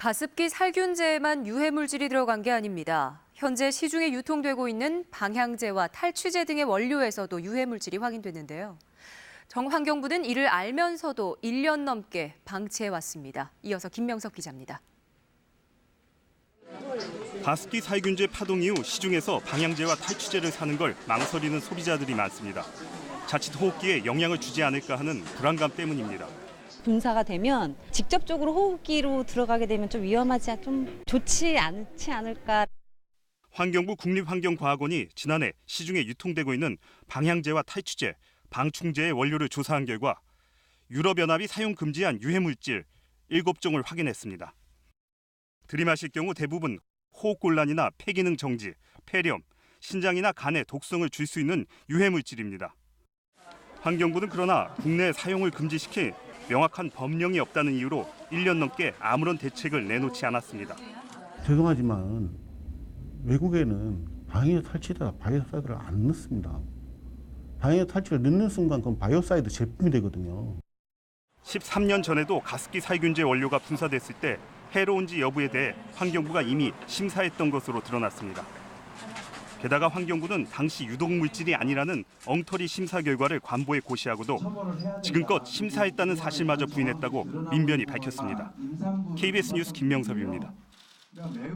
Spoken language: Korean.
가습기 살균제에만 유해 물질이 들어간 게 아닙니다. 현재 시중에 유통되고 있는 방향제와 탈취제 등의 원료에서도 유해 물질이 확인됐는데요. 정환경부는 이를 알면서도 1년 넘게 방치해 왔습니다. 이어서 김명석 기자입니다. 가습기 살균제 파동 이후 시중에서 방향제와 탈취제를 사는 걸 망설이는 소비자들이 많습니다. 자칫 호흡기에 영향을 주지 않을까 하는 불안감 때문입니다. 분사가 되면 직접적으로 호흡기로 들어가게 되면 좀 위험하지 않- 좀 좋지 않지 않을까 환경부 국립환경과학원이 지난해 시중에 유통되고 있는 방향제와 탈취제, 방충제의 원료를 조사한 결과 유럽연합이 사용 금지한 유해물질 7종을 확인했습니다. 들이마실 경우 대부분 호흡곤란이나 폐기능 정지, 폐렴, 신장이나 간에 독성을 줄 수 있는 유해물질입니다. 환경부는 그러나 국내 사용을 금지시킬 명확한 법령이 없다는 이유로 1년 넘게 아무런 대책을 내놓지 않았습니다. 죄송하지만 외국에는 방해 탈취다 바이오사이드를 안 넣습니다. 방해 탈취를 넣는 순간 그건 바이오사이드 제품이 되거든요. 13년 전에도 가습기 살균제 원료가 분사됐을 때 해로운지 여부에 대해 환경부가 이미 심사했던 것으로 드러났습니다. 게다가 환경부는 당시 유독 물질이 아니라는 엉터리 심사 결과를 관보에 고시하고도 지금껏 심사했다는 사실마저 부인했다고 민변이 밝혔습니다. KBS 뉴스 김명섭입니다.